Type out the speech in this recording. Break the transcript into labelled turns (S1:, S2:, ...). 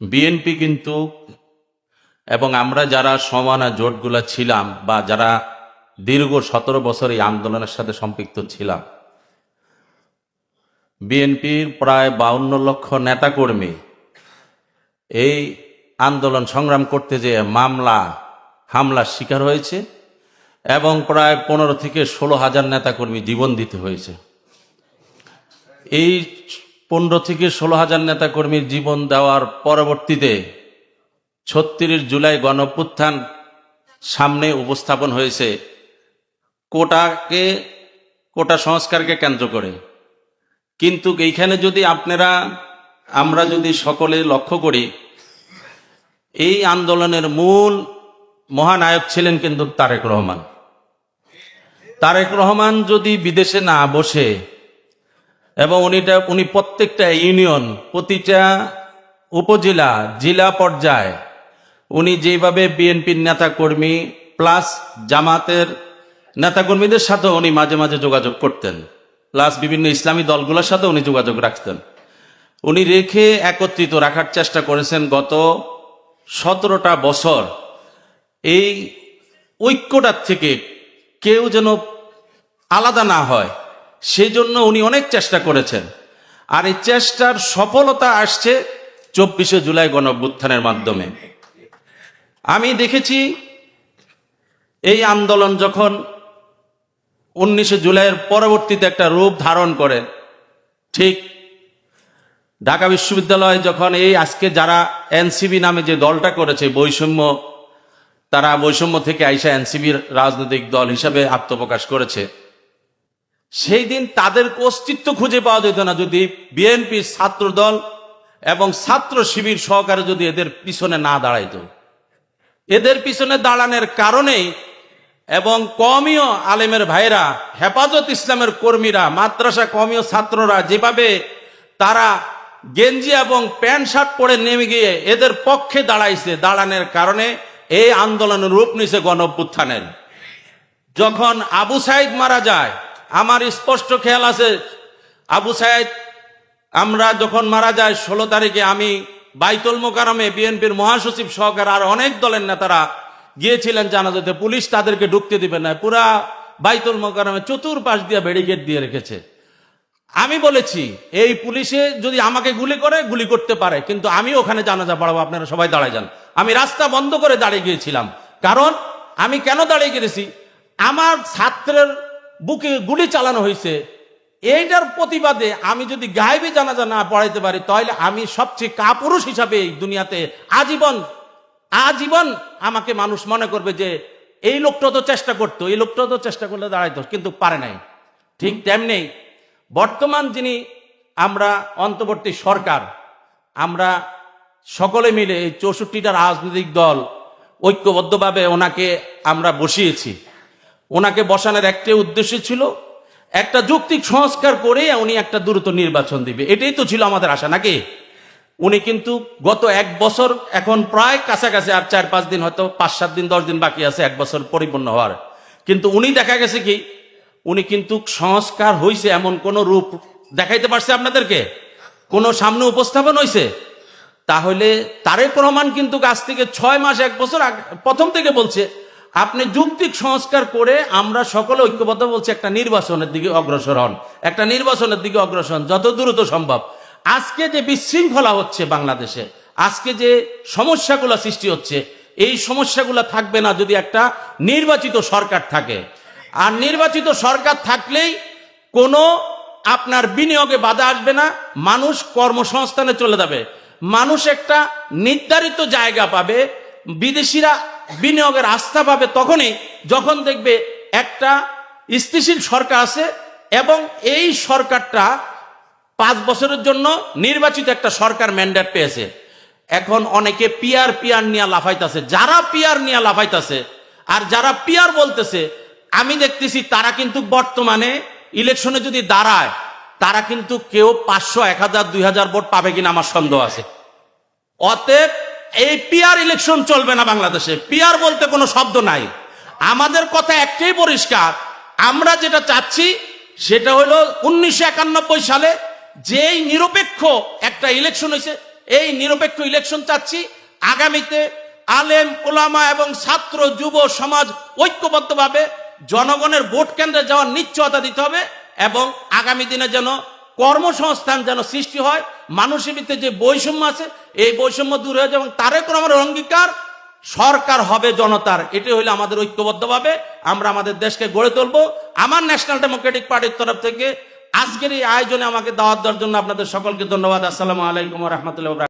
S1: BNP কিন্তু, এবং আমরা যারা সমানা জোটগুলা ছিলাম, বা যারা দীর্ঘ সতেরো বছর এই আন্দোলনের সাথে সম্পৃক্ত ছিলাম বিএনপির প্রায় বাউন্ন লক্ষ নেতাকর্মী এই আন্দোলন সংগ্রাম করতে যে মামলা, হামলার শিকার হয়েছে, এবং প্রায় পনেরো থেকে ষোলো হাজার নেতাকর্মী জীবন দিতে হয়েছে। এই পনেরো থেকে ষোলো হাজার নেতাকর্মীর জীবন দেওয়ার পরবর্তীতে ছত্রিশ জুলাই গণপুত্থান সামনে উপস্থাপন হয়েছে। কোটাকে, কোটা সংস্কারকে কেন্দ্র করে। কিন্তু এইখানে যদি আপনারা, আমরা যদি সকলে লক্ষ্য করি, এই আন্দোলনের মূল মহানায়ক ছিলেন কিন্তু তারেক রহমান। তারেক রহমান যদি বিদেশে না বসে এবং উনিটা, উনি প্রত্যেকটা ইউনিয়ন, প্রতিটা উপজেলা, জেলা পর্যায়ে উনি যেভাবে বিএনপির নেতাকর্মী প্লাস জামাতের নেতাকর্মীদের সাথে উনি মাঝে মাঝে যোগাযোগ করতেন। প্লাস বিভিন্ন ইসলামী দলগুলোর সাথে উনি যোগাযোগ রাখতেন। উনি রেখে একত্রিত রাখার চেষ্টা করেছেন গত সতেরোটা বছর। এই ঐক্যটার থেকে কেউ যেন আলাদা না হয়। সেই জন্য উনি অনেক চেষ্টা করেছেন। আর এই চেষ্টার সফলতা আসছে চব্বিশে জুলাই গণঅভ্যুত্থানের মাধ্যমে। আমি দেখেছি এই আন্দোলন যখন উনিশে জুলাইয়ের পরবর্তীতে একটা রূপ ধারণ করে, ঠিক ঢাকা বিশ্ববিদ্যালয় যখন এই আজকে যারা এনসিবি নামে যে দলটা করেছে, বৈষম্য, তারা বৈষম্য থেকে আইসা এনসিবির রাজনৈতিক দল হিসাবে আত্মপ্রকাশ করেছে। সেই দিন তাদের অস্তিত্ব খুঁজে পাওয়া যেত না যদি বিএনপি ছাত্র দল এবং ছাত্র শিবির সহকারে যদি এদের পিছনে না দাঁড়াইত। এদের পিছনে দাঁড়ানোর কারণে এবং কমীয় আলেমের ভাইরা, হেফাজত ইসলামের কর্মীরা, মাদ্রাসা কমীয় ছাত্ররা যেভাবে তারা গেঞ্জি এবং প্যান্ট শার্ট পরে নেমে গিয়ে এদের পক্ষে দাঁড়াইছে, দাঁড়ানোর কারণে এই আন্দোলনের রূপ নিছে গণ যখন আবু সাইদ মারা যায় আমার স্পষ্ট খেয়াল আছে, আবু সাইদ, আমরা যখন মারা যায় ষোলো তারিখে আমি বাইতুল মোকারমে বিএনপির মহাসচিব সহকার আর অনেক দলের নেতারা গিয়েছিলেন জানাজাতে, পুলিশ তাদেরকে ঢুকতে দিবে না, পুরা বাইতুল মোকারমে চতুর্পাশ দিয়ে ব্যারিকেড দিয়ে রেখেছে। আমি বলেছি, এই পুলিশে যদি আমাকে গুলি করে, গুলি করতে পারে, কিন্তু আমি ওখানে জানাজা পড়াবো, আপনারা সবাই দাঁড়ায় যান। আমি রাস্তা বন্ধ করে দাঁড়িয়ে গিয়েছিলাম, কারণ আমি কেন দাঁড়িয়ে গেছি আমার ছাত্রের বুকে গুলি চালানো হয়েছে। এইটার প্রতিবাদে আমি যদি গায়েবী জানাজা না পড়াইতে পারি, তাহলে আমি সবচেয়ে কাপুরুষ হিসাবে এই দুনিয়াতে আজীবন আজীবন আমাকে মানুষ মনে করবে যে, এই লোকটা তো চেষ্টা করতো, এই লোকটা তো চেষ্টা করলে দাঁড়াইতো, কিন্তু পারে নাই। ঠিক তেমনি বর্তমান যিনি আমরা অন্তর্বর্তী সরকার, আমরা সকলে মিলে এই চৌষট্টিটা রাজনৈতিক দল ঐক্যবদ্ধভাবে ওনাকে আমরা বসিয়েছি। ওনাকে বসানোর একটাই উদ্দেশ্য ছিল, একটা যৌক্তিক সংস্কার করে উনি একটা দ্রুত নির্বাচন দিবে। এটাই তো ছিল আমাদের আশা, নাকি? উনি কিন্তু গত এক বছর, এখন প্রায় কাছাকাছি, আর চার পাঁচ দিন হয়তো, পাঁচ সাত দিন, দশ দিন বাকি আছে, এক বছর পরিপূর্ণ হওয়ার। কিন্তু উনি দেখা গেছে কি, উনি কিন্তু সংস্কার হয়েছে এমন কোন রূপ দেখাইতে পারছে আপনাদেরকে? কোন সামনে উপস্থাপন হয়েছে তাহলে তারেক রহমান কিন্তু কাছ থেকে ছয় মাস, এক বছর প্রথম থেকে বলছে আপনি যুক্তিক সংস্কার করে আমরা সকলে ঐক্যবদ্ধ বলছি একটা নির্বাচনের দিকে অগ্রসর হন। একটা নির্বাচনের দিকে অগ্রসর হন, যত দ্রুত সম্ভব। আজকে যে বিশৃঙ্খলা হচ্ছে বাংলাদেশে, আজকে যে সমস্যাগুলো সৃষ্টি হচ্ছে, এই সমস্যাগুলো থাকবে না যদি একটা নির্বাচিত সরকার থাকে। আর নির্বাচিত সরকার থাকলেই কোনো আপনার বিনিয়োগে বাধা আসবে না, মানুষ কর্মসংস্থানে চলে যাবে। মানুষ একটা নির্ধারিত জায়গা পাবে, বিদেশিরা বিনিয়োগের আস্থা পাবে তখনই যখন দেখবে একটা স্থিতিশীল সরকার আছে এবং এই সরকারটা পাঁচ বছরের জন্য নির্বাচিত একটা সরকার ম্যান্ডেট পেয়েছে। এখন অনেকে পিয়ার পিয়ার নিয়ে লাফাইতেছে, যারা পিয়ার নিয়ে লাফাইতেছে আর যারা পিয়ার বলতেছে, আমি দেখতেছি তারা কিন্তু বর্তমানে ইলেকশনে যদি দাঁড়ায়, তারা কিন্তু কেউ পাঁচশো, এক হাজার, দুই হাজার ভোট পাবে কিনা আমার সন্দেহ আছে। অতএব এই পিয়ার ইলেকশন চলবে না বাংলাদেশে। পিয়ার বলতে কোনো শব্দ নাই। আমাদের কথা একটাই পরিষ্কার। আমরা যেটা চাচ্ছি, সেটা হলো উনিশশো একানব্বই সালে যেই নিরপেক্ষ একটা ইলেকশন হয়েছে, এই নিরপেক্ষ ইলেকশন চাচ্ছি। আগামীতে আলেম, ওলামা এবং ছাত্র, যুব সমাজ ঐক্যবদ্ধভাবে জনগণের ভোট কেন্দ্রে যাওয়ার নিশ্চয়তা দিতে হবে এবং আগামী দিনে যেন কর্মসংস্থান যেন সৃষ্টি হয়, মানুষের ভিতরে যে বৈষম্য আছে, এই বৈষম্য দূর হয়ে যায় এবং তারেক রহমানের অঙ্গীকার, সরকার হবে জনতার। এটি হইলে আমাদের ঐক্যবদ্ধভাবে আমরা আমাদের দেশকে গড়ে তুলবো। আমার ন্যাশনাল ডেমোক্রেটিক পার্টির তরফ থেকে আজকের এই আয়োজনে আমাকে দাওয়াত দেওয়ার জন্য আপনাদের সকলকে ধন্যবাদ। আসসালামু আলাইকুম রহমতুল্লাহ